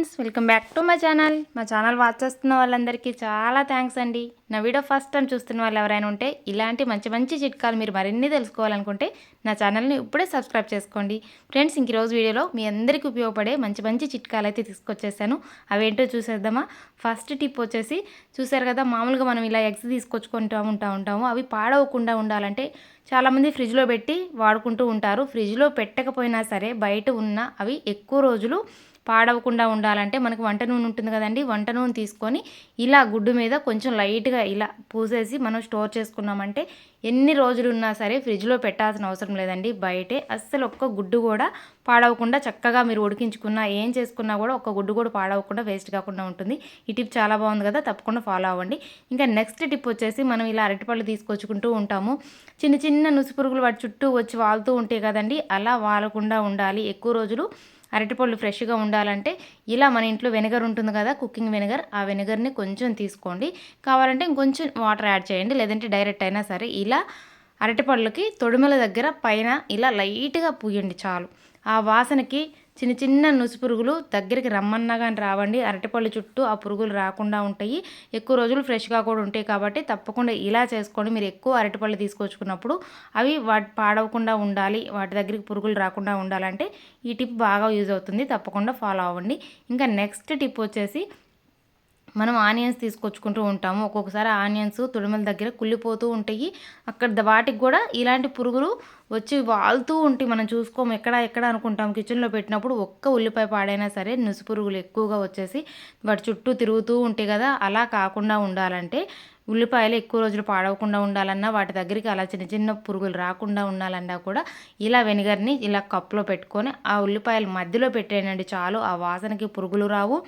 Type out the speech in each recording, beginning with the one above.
Friends welcome back to my channel. మా channel watch చేస్తున్న వాళ్ళందరికీ చాలా థ్యాంక్స్ అండి. నా వీడియో ఫస్ట్ టైం చూస్తున్న వాళ్ళు ఎవరైనా ఉంటే ఇలాంటి మంచి మంచి చిట్కాలు మీరు మరిన్ని తెలుసుకోవాలనుకుంటే నా ఛానల్ని ఇప్పుడే సబ్స్క్రైబ్ చేసుకోండి. ఫ్రెండ్స్ ఇంక రోజు వీడియోలో మీ అందరికీ ఉపయోగపడే మంచి మంచి చిట్కాలు అయితే తీసుకొచ్చేసాను. అవేంటో చూసేద్దామా? ఫస్ట్ టిప్ వచ్చేసి చూసారు కదా మామూలుగా మనం ఇలా ఎగ్స్ తీసుకొచ్చుకుంటూ ఉంటా ఉంటాము. అవి పాడవకుండా ఉండాలంటే చాలామంది ఫ్రిడ్జ్లో పెట్టి వాడుకుంటూ ఉంటారు. ఫ్రిడ్జ్లో పెట్టకపోయినా సరే బయట ఉన్న అవి ఎక్కువ రోజులు పాడవకుండా ఉండాలంటే మనకు వంట నూనె ఉంటుంది కదండి. వంట నూనె తీసుకొని ఇలా గుడ్డు మీద కొంచెం లైట్గా ఇలా పూసేసి మనం స్టోర్ చేసుకున్నామంటే ఎన్ని రోజులు ఉన్నా సరే ఫ్రిడ్జ్లో పెట్టాల్సిన అవసరం లేదండి. బయటే అస్సలు ఒక్క గుడ్డు కూడా పాడవకుండా చక్కగా మీరు ఉడికించుకున్నా ఏం చేసుకున్నా కూడా ఒక్క గుడ్డు కూడా పాడవకుండా వేస్ట్ కాకుండా ఉంటుంది. ఈ టిప్ చాలా బాగుంది కదా తప్పకుండా ఫాలో అవ్వండి. ఇంకా నెక్స్ట్ టిప్ వచ్చేసి మనం ఇలా అరటిపళ్ళు తీసుకొచ్చుకుంటూ ఉంటాము. చిన్న చిన్న నుసి పురుగులు వాటి చుట్టూ వచ్చి వాలుతూ ఉంటాయి కదండి అలా వాలకుండా ఉండాలి. ఎక్కువ రోజులు అరటిపళ్ళు ఫ్రెష్గా ఉండాలంటే ఇలా మన ఇంట్లో వెనిగర్ ఉంటుంది కదా కుకింగ్ వెనిగర్ ఆ వెనిగర్ని కొంచెం తీసుకోండి. కావాలంటే ఇంకొంచెం వాటర్ యాడ్ చేయండి లేదంటే డైరెక్ట్ అయినా సరే ఇలా అరటిపళ్ళకి తొడిమల దగ్గర పైన ఇలా లైట్గా పూయండి చాలు. ఆ వాసనకి చిన్న చిన్న నుసి పురుగులు దగ్గరికి రమ్మన్నా కానీ రావండి. అరటిపళ్ళు చుట్టూ ఆ పురుగులు రాకుండా ఉంటాయి. ఎక్కువ రోజులు ఫ్రెష్గా కూడా ఉంటాయి కాబట్టి తప్పకుండా ఇలా చేసుకోండి. మీరు ఎక్కువ అరటిపళ్ళు తీసుకొచ్చుకున్నప్పుడు అవి వాటి పాడవకుండా ఉండాలి. వాటి దగ్గరికి పురుగులు రాకుండా ఉండాలంటే ఈ టిప్ బాగా యూజ్ అవుతుంది. తప్పకుండా ఫాలో అవ్వండి. ఇంకా నెక్స్ట్ టిప్ వచ్చేసి మనం ఆనియన్స్ తీసుకొచ్చుకుంటూ ఉంటాము. ఒక్కొక్కసారి ఆనియన్స్ తుడిమల దగ్గర కుళ్ళిపోతూ ఉంటాయి. అక్కడ వాటికి కూడా ఇలాంటి పురుగులు వచ్చి వాళ్తూ ఉంటాయి మనం చూసుకోము. ఎక్కడ ఎక్కడ అనుకుంటాం కిచెన్లో పెట్టినప్పుడు ఒక్క ఉల్లిపాయ పాడైనా సరే నుసు పురుగులు ఎక్కువగా వచ్చేసి వాటి చుట్టూ తిరుగుతూ ఉంటాయి కదా. అలా కాకుండా ఉండాలంటే ఉల్లిపాయలు ఎక్కువ రోజులు పాడవకుండా ఉండాలన్నా వాటి దగ్గరికి అలా చిన్న చిన్న పురుగులు రాకుండా ఉండాలన్నా కూడా ఇలా వెనిగర్ని ఇలా కప్పులో పెట్టుకొని ఆ ఉల్లిపాయలు మధ్యలో పెట్టేయండి చాలు. ఆ వాసనకి పురుగులు రావు.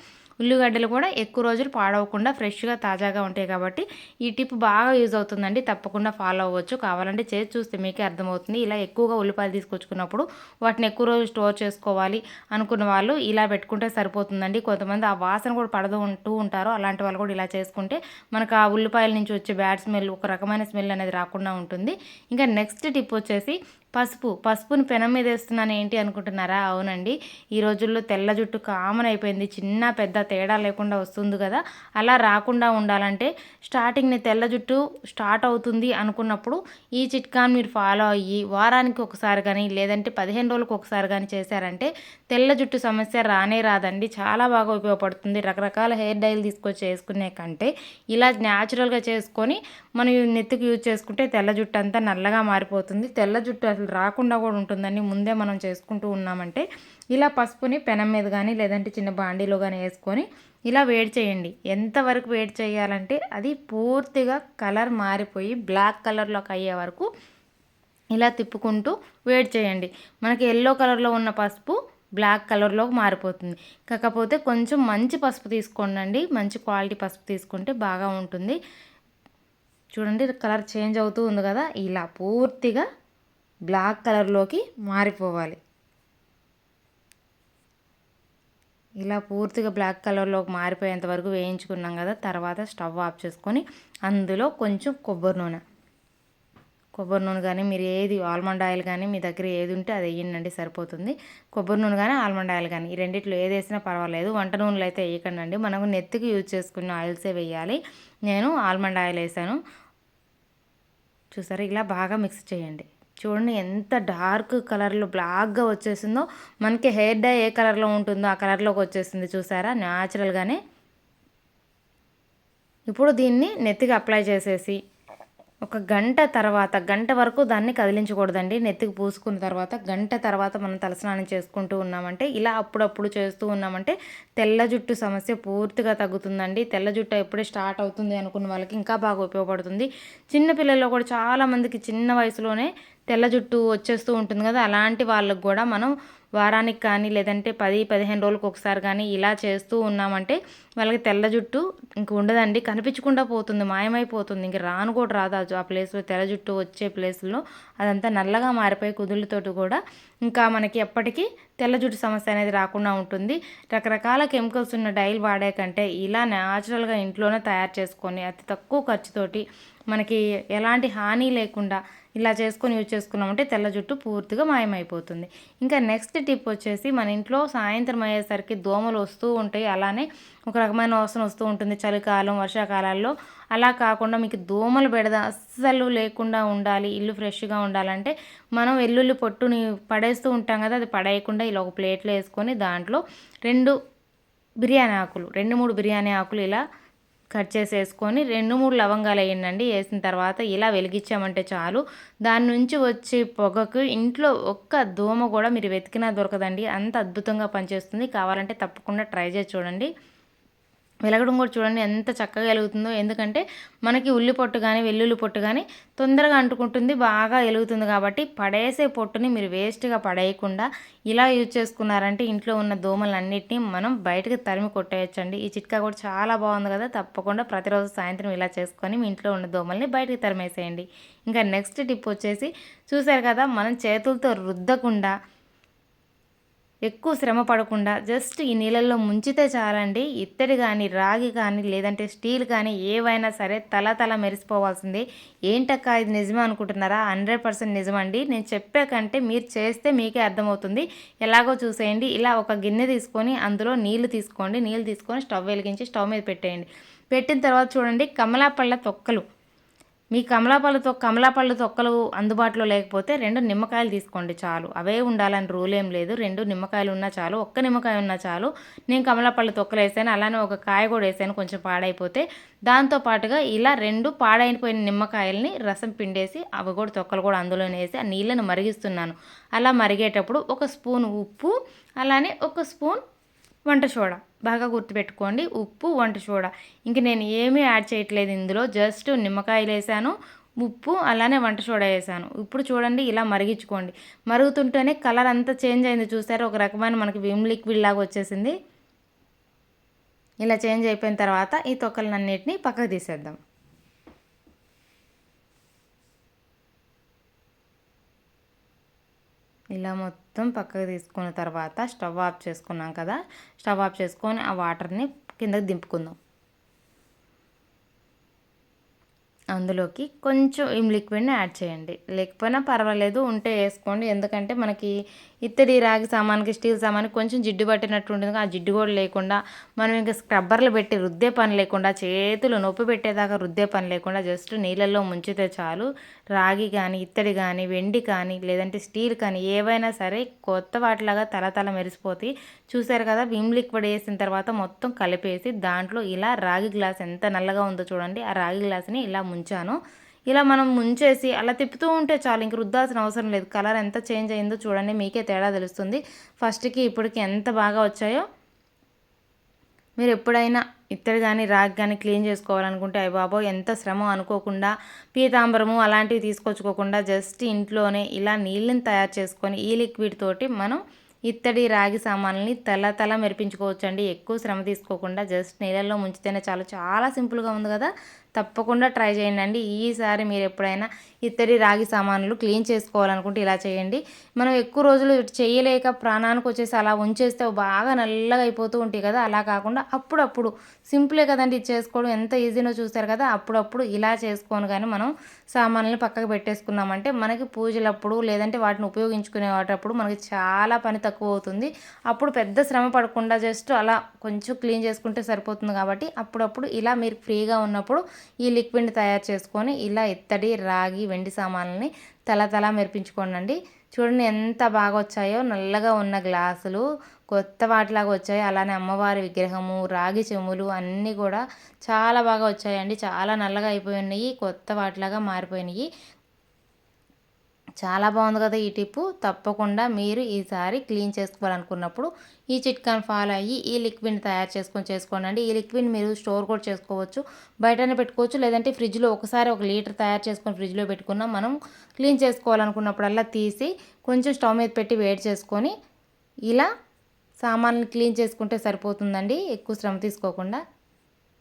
ఉల్లిగడ్డలు కూడా ఎక్కువ రోజులు పాడవకుండా ఫ్రెష్గా తాజాగా ఉంటాయి కాబట్టి ఈ టిప్ బాగా యూజ్ అవుతుందండి. తప్పకుండా ఫాలో అవ్వచ్చు. కావాలంటే చేసి చూస్తే మీకే అర్థమవుతుంది. ఇలా ఎక్కువగా ఉల్లిపాయలు తీసుకొచ్చుకున్నప్పుడు వాటిని ఎక్కువ రోజులు స్టోర్ చేసుకోవాలి అనుకున్న వాళ్ళు ఇలా పెట్టుకుంటే సరిపోతుందండి. కొంతమంది ఆ వాసన కూడా పడదు ఉంటూ ఉంటారు. అలాంటి వాళ్ళు కూడా ఇలా చేసుకుంటే మనకు ఆ ఉల్లిపాయల నుంచి వచ్చే బ్యాడ్ స్మెల్ ఒక రకమైన స్మెల్ అనేది రాకుండా ఉంటుంది. ఇంకా నెక్స్ట్ టిప్ వచ్చేసి పసుపు పసుపుని పెనం మీద వేస్తున్నాను ఏంటి అనుకుంటున్నారా? అవునండి. ఈ రోజుల్లో తెల్ల జుట్టు కామన్ అయిపోయింది. చిన్న పెద్ద తేడా లేకుండా వస్తుంది కదా. అలా రాకుండా ఉండాలంటే స్టార్టింగ్ని తెల్ల జుట్టు స్టార్ట్ అవుతుంది అనుకున్నప్పుడు ఈ చిట్కాను మీరు ఫాలో అయ్యి వారానికి ఒకసారి కానీ లేదంటే పదిహేను రోజులకు ఒకసారి కానీ చేశారంటే తెల్ల జుట్టు సమస్య రానే రాదండి. చాలా బాగా ఉపయోగపడుతుంది. రకరకాల హెయిర్ డైల్ తీసుకొచ్చి వేసుకునే కంటే ఇలా న్యాచురల్గా చేసుకొని మనం నెత్తికి యూజ్ చేసుకుంటే తెల్ల జుట్టు అంతా నల్లగా మారిపోతుంది. తెల్ల జుట్టు అసలు రాకుండా కూడా ఉంటుందని ముందే మనం చేసుకుంటూ ఉన్నామంటే ఇలా పసుపుని పెనం మీద కానీ లేదంటే చిన్న బాండీలో కానీ వేసుకొని ఇలా వేడి చేయండి. ఎంతవరకు వేడి చేయాలంటే అది పూర్తిగా కలర్ మారిపోయి బ్లాక్ కలర్లోకి అయ్యే వరకు ఇలా తిప్పుకుంటూ వేడి చేయండి. మనకి ఎల్లో కలర్లో ఉన్న పసుపు బ్లాక్ కలర్లోకి మారిపోతుంది. కాకపోతే కొంచెం మంచి పసుపు తీసుకోండి మంచి క్వాలిటీ పసుపు తీసుకుంటే బాగా ఉంటుంది. చూడండి కలర్ చేంజ్ అవుతూ ఉంది కదా. ఇలా పూర్తిగా బ్లాక్ కలర్లోకి మారిపోవాలి. ఇలా పూర్తిగా బ్లాక్ కలర్లోకి మారిపోయేంత వరకు వేయించుకున్నాం కదా తర్వాత స్టవ్ ఆఫ్ చేసుకొని అందులో కొంచెం కొబ్బరి నూనె. కొబ్బరి నూనె కానీ మీరు ఏది ఆల్మండ్ ఆయిల్ కానీ మీ దగ్గర ఏది ఉంటే అది వేయండి సరిపోతుంది. కొబ్బరి నూనె కానీ ఆల్మండ్ ఆయిల్ కానీ ఈ రెండిట్లో ఏది వేసినా పర్వాలేదు. వంట నూనెలు అయితే వేయకండి మనకు నెత్తికి యూజ్ చేసుకున్న ఆయిల్సే వేయాలి. నేను ఆల్మండ్ ఆయిల్ వేసాను. చూసారా? ఇలా బాగా మిక్స్ చేయండి. చూడండి ఎంత డార్క్ కలర్లో బ్లాక్గా వచ్చేసిందో. మనకి హెయిర్ డై ఏ కలర్లో ఉంటుందో ఆ కలర్లోకి వచ్చేసింది చూసారా? న్యాచురల్గానే ఇప్పుడు దీన్ని నెత్తికి అప్లై చేసేసి ఒక గంట తర్వాత గంట వరకు దాన్ని కదిలించకూడదండి. నెత్తికి పూసుకున్న తర్వాత గంట తర్వాత మనం తలస్నానం చేసుకుంటూ ఉన్నామంటే ఇలా అప్పుడప్పుడు చేస్తూ ఉన్నామంటే తెల్ల జుట్టు సమస్య పూర్తిగా తగ్గుతుందండి. తెల్ల జుట్టు ఎప్పుడే స్టార్ట్ అవుతుంది అనుకున్న వాళ్ళకి ఇంకా బాగా ఉపయోగపడుతుంది. చిన్న కూడా చాలామందికి చిన్న వయసులోనే తెల్ల జుట్టు వచ్చేస్తూ ఉంటుంది కదా అలాంటి వాళ్ళకు కూడా మనం వారానికి కానీ లేదంటే పది పదిహేను రోజులకు ఒకసారి కానీ ఇలా చేస్తూ ఉన్నామంటే వాళ్ళకి తెల్ల జుట్టు ఇంక ఉండదండి. కనిపించకుండా పోతుంది మాయమైపోతుంది. ఇంక రాను కూడా రాదు ఆ ప్లేస్లో తెల్ల జుట్టు వచ్చే ప్లేస్లో అదంతా నల్లగా మారిపోయి కుదులతోటి కూడా ఇంకా మనకి ఎప్పటికీ తెల్ల జుట్టు సమస్య అనేది రాకుండా ఉంటుంది. రకరకాల కెమికల్స్ ఉన్న డైల్ వాడే కంటే ఇలా న్యాచురల్గా ఇంట్లోనే తయారు చేసుకొని అతి తక్కువ ఖర్చుతోటి మనకి ఎలాంటి హాని లేకుండా ఇలా చేసుకొని యూజ్ చేసుకున్నామంటే తెల్ల జుట్టు పూర్తిగా మాయమైపోతుంది. ఇంకా నెక్స్ట్ టిప్ వచ్చేసి మన ఇంట్లో సాయంత్రం అయ్యేసరికి దోమలు వస్తూ ఉంటాయి. అలానే ఒక రకమైన వాసన వస్తూ ఉంటుంది చలికాలం వర్షాకాలాల్లో. అలా కాకుండా మీకు దోమలు బెడద అస్సలు లేకుండా ఉండాలి. ఇల్లు ఫ్రెష్గా ఉండాలంటే మనం వెల్లుల్లి పొట్టుని పడేస్తూ ఉంటాం కదా అది పడేయకుండా ఇలా ఒక ప్లేట్లో వేసుకొని దాంట్లో రెండు బిర్యానీ ఆకులు రెండు మూడు బిర్యానీ ఆకులు ఇలా కట్ చేసేసుకొని రెండు మూడు లవంగాలు వేయండి. వేసిన తర్వాత ఇలా వెలిగించామంటే చాలు. దాని నుంచి వచ్చే పొగకు ఇంట్లో ఒక్క దోమ కూడా మీరు వెతికినా దొరకదండి. అంత అద్భుతంగా పనిచేస్తుంది. కావాలంటే తప్పకుండా ట్రై చేసి చూడండి. వెలగడం కూడా చూడండి ఎంత చక్కగా వెలుగుతుందో. ఎందుకంటే మనకి ఉల్లి పొట్టు కానీ వెల్లుల్లి పొట్టు కానీ తొందరగా అంటుకుంటుంది బాగా వెలుగుతుంది కాబట్టి పడేసే పొట్టుని మీరు వేస్ట్గా పడేయకుండా ఇలా యూజ్ చేసుకున్నారంటే ఇంట్లో ఉన్న దోమలన్నింటినీ మనం బయటకు తరిమి కొట్టేయచ్చండి. ఈ చిట్కా కూడా చాలా బాగుంది కదా. తప్పకుండా ప్రతిరోజు సాయంత్రం ఇలా చేసుకొని మీ ఇంట్లో ఉన్న దోమల్ని బయటకు తరిమేసేయండి. ఇంకా నెక్స్ట్ టిప్ వచ్చేసి చూసారు కదా మనం చేతులతో రుద్దకుండా ఎక్కువ శ్రమ పడకుండా జస్ట్ ఈ నీళ్ళల్లో ముంచితే చాలండి. ఇత్తడి కానీ రాగి కానీ లేదంటే స్టీల్ కానీ ఏవైనా సరే తల తల మెరిసిపోవాల్సిందే. ఏంటక్క ఇది నిజమే అనుకుంటున్నారా? హండ్రెడ్ పర్సెంట్ నిజమండి. నేను చెప్పే కంటే మీరు చేస్తే మీకే అర్థమవుతుంది. ఎలాగో చూసేయండి. ఇలా ఒక గిన్నె తీసుకొని అందులో నీళ్ళు తీసుకోండి. నీళ్ళు తీసుకొని స్టవ్ వెలిగించి స్టవ్ మీద పెట్టేయండి. పెట్టిన తర్వాత చూడండి కమలాపళ్ళ తొక్కలు. మీ కమలాపళ్ళతో కమలాపళ్ళు తొక్కలు అందుబాటులో లేకపోతే రెండు నిమ్మకాయలు తీసుకోండి చాలు. అవే ఉండాలని రూల్ ఏం లేదు. రెండు నిమ్మకాయలు ఉన్నా చాలు. ఒక్క నిమ్మకాయ ఉన్నా చాలు. నేను కమలాపళ్ళు తొక్కలు వేసాను అలానే ఒక కాయ కూడా వేసాను. కొంచెం పాడైపోతే దాంతో పాటుగా ఇలా రెండు పాడైపోయిన నిమ్మకాయలని రసం పిండేసి అవి కూడా తొక్కలు కూడా అందులోనే వేసి ఆ నీళ్ళను మరిగిస్తున్నాను. అలా మరిగేటప్పుడు ఒక స్పూన్ ఉప్పు అలానే ఒక స్పూన్ వంట సోడా. బాగా గుర్తుపెట్టుకోండి. ఉప్పు వంట సోడా. ఇంక నేను ఏమీ యాడ్ చేయట్లేదు ఇందులో. జస్ట్ నిమ్మకాయలు వేసాను ఉప్పు అలానే వంట సోడా వేసాను. ఇప్పుడు చూడండి ఇలా మరిగించుకోండి. మరుగుతుంటేనే కలర్ అంతా చేంజ్ అయింది. చూసారు? ఒక రకమైన మనకి విమ్ లిక్విడ్ లాగా వచ్చేసింది. ఇలా చేంజ్ అయిపోయిన తర్వాత ఈ తొక్కలన్నిటిని పక్కకు తీసేద్దాం. ఇలా మొత్తం పక్కకు తీసుకున్న తర్వాత స్టవ్ ఆఫ్ చేసుకున్నాం కదా స్టవ్ ఆఫ్ చేసుకొని ఆ వాటర్ని కిందకి దింపుకుందాం. అందులోకి కొంచెం ఈ లిక్విడ్ని యాడ్ చేయండి. లేకపోయినా పర్వాలేదు ఉంటే వేసుకోండి. ఎందుకంటే మనకి ఇత్తడి రాగి సామాన్కి స్టీల్ సామాన్కి కొంచెం జిడ్డు పట్టినట్టు ఉంటుంది. ఆ జిడ్డు కూడా లేకుండా మనం ఇంకా స్క్రబ్బర్లు పెట్టి రుద్దే పని లేకుండా చేతులు నొప్పి పెట్టేదాకా రుద్దే పని లేకుండా జస్ట్ నీళ్ళల్లో ముంచితే చాలు. రాగి కానీ ఇత్తడి కానీ వెండి కానీ లేదంటే స్టీల్ కానీ ఏవైనా సరే కొత్త వాటిలాగా తల తల మెరిసిపోతాయి. చూసారు కదా విమ్ లిక్విడ్ వేసిన తర్వాత మొత్తం కలిపేసి దాంట్లో ఇలా రాగి గ్లాస్ ఎంత నల్లగా ఉందో చూడండి. ఆ రాగి గ్లాస్ని ఇలా ముంచాను. ఇలా మనం ముంచేసి అలా తిప్పుతూ ఉంటే చాలు ఇంక రుద్దాల్సిన అవసరం లేదు. కలర్ ఎంత చేంజ్ అయిందో చూడండి మీకే తేడా తెలుస్తుంది. ఫస్ట్కి ఇప్పటికి ఎంత బాగా వచ్చాయో మీరు ఎప్పుడైనా ఇత్తడి కానీ రాగి కానీ క్లీన్ చేసుకోవాలనుకుంటే అయ్యి బాబో ఎంత శ్రమ అనుకోకుండా పీతాంబరము అలాంటివి తీసుకొచ్చుకోకుండా జస్ట్ ఇంట్లోనే ఇలా నీళ్ళని తయారు చేసుకొని ఈ లిక్విడ్ తోటి మనం ఇత్తడి రాగి సామాన్లని తల తల మెరిపించుకోవచ్చండి. ఎక్కువ శ్రమ తీసుకోకుండా జస్ట్ నీళ్ళల్లో ముంచితేనే చాలు. చాలా సింపుల్గా ఉంది కదా. తప్పకుండా ట్రై చేయండి ఈసారి మీరు ఎప్పుడైనా ఇత్తడి రాగి సామాన్లు క్లీన్ చేసుకోవాలనుకుంటే ఇలా చేయండి. మనం ఎక్కువ రోజులు చేయలేక ప్రాణానికి వచ్చేసి అలా ఉంచేస్తే బాగా నల్లగా అయిపోతూ ఉంటాయి కదా. అలా కాకుండా అప్పుడప్పుడు సింపులే కదండి. ఇది చేసుకోవడం ఎంత ఈజీనో చూస్తారు కదా. అప్పుడప్పుడు ఇలా చేసుకొని కానీ మనం సామాన్లు పక్కకు పెట్టేసుకున్నామంటే మనకి పూజలప్పుడు లేదంటే వాటిని ఉపయోగించుకునేటప్పుడు మనకి చాలా పని తక్కువ అవుతుంది. అప్పుడు పెద్ద శ్రమ పడకుండా జస్ట్ అలా కొంచెం క్లీన్ చేసుకుంటే సరిపోతుంది కాబట్టి అప్పుడప్పుడు ఇలా మీరు ఫ్రీగా ఉన్నప్పుడు ఈ లిక్విడ్ని తయారు చేసుకొని ఇలా ఇత్తడి రాగి వెండి సామాన్లని తల తల మెరిపించుకోండి చూడండి ఎంత బాగా వచ్చాయో. నల్లగా ఉన్న గ్లాసులు కొత్త వాటిలాగా వచ్చాయి. అలానే అమ్మవారి విగ్రహము రాగి చెములు అన్నీ కూడా చాలా బాగా వచ్చాయండి. చాలా నల్లగా అయిపోయి ఉన్నాయి కొత్త వాటిలాగా మారిపోయినాయి. చాలా బాగుంది కదా ఈ టిప్పు. తప్పకుండా మీరు ఈసారి క్లీన్ చేసుకోవాలనుకున్నప్పుడు ఈ చిట్కాను ఫాలో అయ్యి ఈ లిక్విడ్ని తయారు చేసుకొని చేసుకోండి ఈ లిక్విడ్ మీరు స్టోర్ కూడా చేసుకోవచ్చు. బయటనే పెట్టుకోవచ్చు. లేదంటే ఫ్రిడ్జ్లో ఒకసారి ఒక లీటర్ తయారు చేసుకొని ఫ్రిడ్జ్లో పెట్టుకున్నాం మనం క్లీన్ చేసుకోవాలనుకున్నప్పుడల్లా తీసి కొంచెం స్టవ్ మీద పెట్టి వేడి చేసుకొని ఇలా సామాన్లు క్లీన్ చేసుకుంటే సరిపోతుందండి. ఎక్కువ శ్రమ తీసుకోకుండా.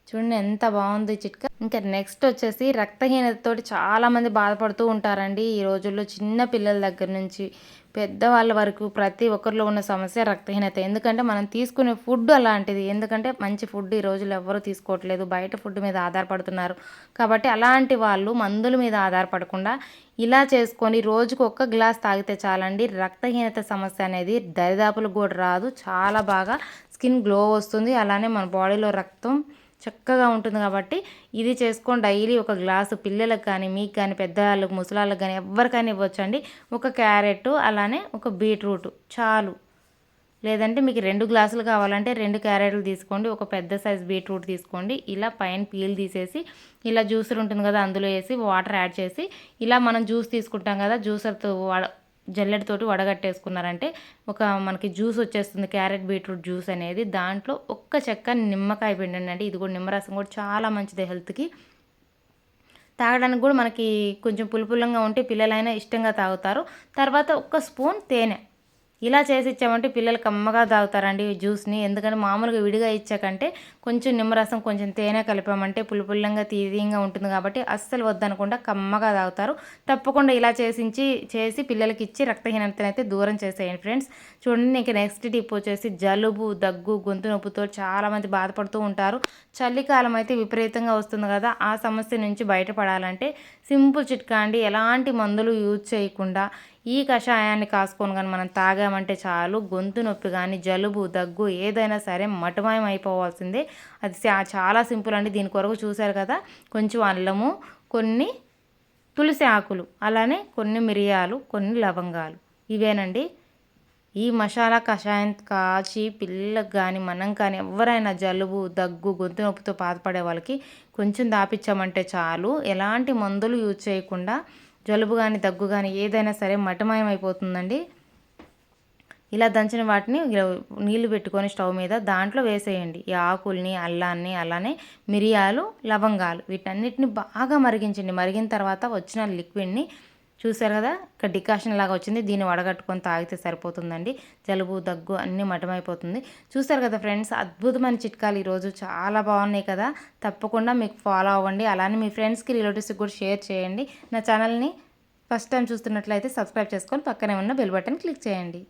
చూడండి ఎంత బాగుంది చిట్కా. ఇంకా నెక్స్ట్ వచ్చేసి రక్తహీనతతోటి చాలామంది బాధపడుతూ ఉంటారండి ఈ రోజుల్లో చిన్న పిల్లల దగ్గర నుంచి. పెద్దవాళ్ళ వరకు ప్రతి ఒక్కరిలో ఉన్న సమస్య రక్తహీనత. ఎందుకంటే మనం తీసుకునే ఫుడ్ అలాంటిది. ఎందుకంటే మంచి ఫుడ్ ఈ రోజుల్లో ఎవ్వరూ తీసుకోవట్లేదు. బయట ఫుడ్ మీద ఆధారపడుతున్నారు. కాబట్టి అలాంటి వాళ్ళు మందుల మీద ఆధారపడకుండా ఇలా చేసుకొని రోజుకు ఒక్క గ్లాస్ తాగితే చాలండి. రక్తహీనత సమస్య అనేది దరిదాపులకు కూడా రాదు. చాలా బాగా స్కిన్ గ్లో వస్తుంది. అలానే మన బాడీలో రక్తం చక్కగా ఉంటుంది కాబట్టి ఇది చేసుకొని డైలీ ఒక గ్లాసు పిల్లలకు కానీ మీకు కానీ పెద్దవాళ్ళకి ముసలాళ్ళకి కానీ ఎవరికైనా ఇవ్వచ్చండి. ఒక క్యారెట్ అలానే ఒక బీట్రూట్ చాలు. లేదంటే మీకు రెండు గ్లాసులు కావాలంటే రెండు క్యారెట్లు తీసుకోండి ఒక పెద్ద సైజ్ బీట్రూట్ తీసుకోండి. ఇలా పైన పీల్ తీసేసి ఇలా జ్యూసర్ ఉంటుంది కదా అందులో వేసి వాటర్ యాడ్ చేసి ఇలా మనం జ్యూస్ తీసుకుంటాం కదా జ్యూసర్తో జల్లెడతోటి వడగట్టేసుకున్నారంటే ఒక మనకి జ్యూస్ వచ్చేస్తుంది క్యారెట్ బీట్రూట్ జ్యూస్ అనేది. దాంట్లో ఒక్క చెక్క నిమ్మకాయ పిండండి అంటే ఇది కూడా నిమ్మరసం కూడా చాలా మంచిది హెల్త్కి. తాగడానికి కూడా మనకి కొంచెం పులుపులంగా ఉంటే పిల్లలైనా ఇష్టంగా తాగుతారు. తర్వాత ఒక్క స్పూన్ తేనె. ఇలా చేసి ఇచ్చామంటే పిల్లలు కమ్మగా తాగుతారండి జ్యూస్ని. ఎందుకంటే మామూలుగా విడిగా ఇచ్చాకంటే కొంచెం నిమ్మరసం కొంచెం తేనె కలిపామంటే పులిపుల్లంగా తీయంగా ఉంటుంది కాబట్టి అస్సలు వద్దనకుండా కమ్మగా తాగుతారు. తప్పకుండా ఇలా చేసించి చేసి పిల్లలకి ఇచ్చి రక్తహీనతనైతే దూరం చేసేయండి ఫ్రెండ్స్. చూడండి ఇంకా నెక్స్ట్ టిప్ వచ్చేసి జలుబు దగ్గు గొంతు నొప్పుతో చాలామంది బాధపడుతూ ఉంటారు. చలికాలం అయితే విపరీతంగా వస్తుంది కదా ఆ సమస్య నుంచి బయటపడాలంటే సింపుల్ చిట్కా అండి. ఎలాంటి మందులు యూజ్ చేయకుండా ఈ కషాయాన్ని కాసుకొని కానీ మనం తాగామంటే చాలు గొంతు నొప్పి కానీ జలుబు దగ్గు ఏదైనా సరే మటమయం అయిపోవాల్సిందే. అది చాలా సింపుల్ అండి. దీని కొరకు చూశారు కదా కొంచెం అల్లము కొన్ని తులసి ఆకులు అలానే కొన్ని మిరియాలు కొన్ని లవంగాలు. ఇవేనండి. ఈ మసాలా కషాయం కాచి పిల్లలకు కానీ మనం కానీ ఎవరైనా జలుబు దగ్గు గొంతు నొప్పితో బాధపడే వాళ్ళకి కొంచెం దాపించామంటే చాలు. ఎలాంటి మందులు యూజ్ చేయకుండా జలుబు కానీ దగ్గు కానీ ఏదైనా సరే మటమయం అయిపోతుందండి ఇలా దంచిన వాటిని నీళ్ళు పెట్టుకొని స్టవ్ మీద దాంట్లో వేసేయండి. ఈ ఆకుల్ని అల్లాన్ని అలానే మిరియాలు లవంగాలు వీటన్నిటిని బాగా మరిగించండి. మరిగిన తర్వాత వచ్చిన లిక్విడ్ని చూసారు కదా? ఇక్కడ డికాషన్ లాగా వచ్చింది. దీన్ని వడగట్టుకొని తాగితే సరిపోతుందండి. జలుబు దగ్గు అన్నీ మటమైపోతుంది చూసారు కదా ఫ్రెండ్స్? అద్భుతమైన చిట్కాలు ఈరోజు చాలా బాగున్నాయి కదా? తప్పకుండా మీకు ఫాలో అవ్వండి. అలానే మీ ఫ్రెండ్స్కి రిలేటివ్స్కి కూడా షేర్ చేయండి. నా ఛానల్ని ఫస్ట్ టైం చూస్తున్నట్లయితే సబ్స్క్రైబ్ చేసుకొని పక్కనే ఉన్న బెల్ బటన్ క్లిక్ చేయండి.